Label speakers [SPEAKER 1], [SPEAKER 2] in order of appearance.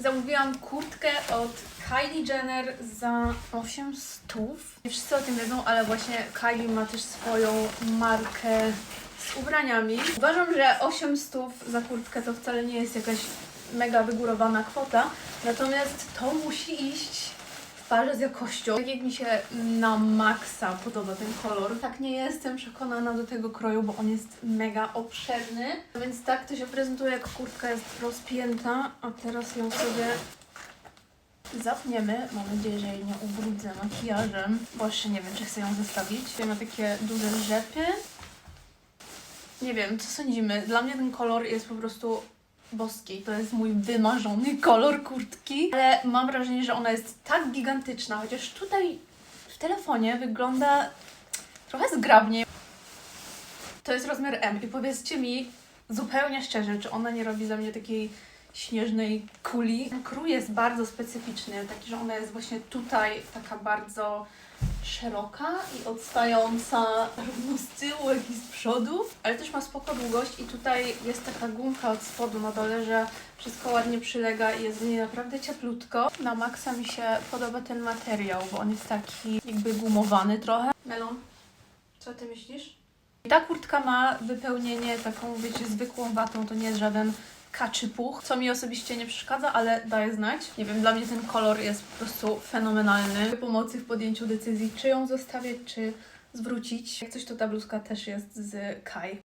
[SPEAKER 1] Zamówiłam kurtkę od Kylie Jenner za 8 stów. Nie wszyscy o tym wiedzą, ale właśnie Kylie ma też swoją markę z ubraniami. Uważam, że 8 stów za kurtkę to wcale nie jest jakaś mega wygórowana kwota, natomiast to musi iść parze z jakością. Tak jak mi się na maksa podoba ten kolor, tak nie jestem przekonana do tego kroju, bo on jest mega obszerny. Więc tak to się prezentuje, jak kurtka jest rozpięta, a teraz ją sobie zapniemy. Mam nadzieję, że jej nie ubrudzę makijażem, bo jeszcze nie wiem, czy chcę ją zestawić. Ma takie duże rzepy. Nie wiem, co sądzimy? Dla mnie ten kolor jest po prostu boski. To jest mój wymarzony kolor kurtki, ale mam wrażenie, że ona jest tak gigantyczna, chociaż tutaj w telefonie wygląda trochę zgrabnie. To jest rozmiar M i powiedzcie mi zupełnie szczerze, czy ona nie robi za mnie takiej śnieżnej kuli. Ten krój jest bardzo specyficzny, taki, że ona jest właśnie tutaj taka bardzo szeroka i odstająca zarówno z tyłu, jak przodu, ale też ma spoko długość i tutaj jest taka gumka od spodu na dole, że wszystko ładnie przylega i jest w niej naprawdę cieplutko. Na maksa mi się podoba ten materiał, bo on jest taki jakby gumowany trochę. Melon, co ty myślisz? Ta kurtka ma wypełnienie taką, wiecie, zwykłą watą, to nie jest żaden kaczy puch, co mi osobiście nie przeszkadza, ale daje znać. Nie wiem, dla mnie ten kolor jest po prostu fenomenalny. Pomocy w podjęciu decyzji, czy ją zostawiać, czy zwrócić. Jak coś, to ta bluzka też jest z Kai.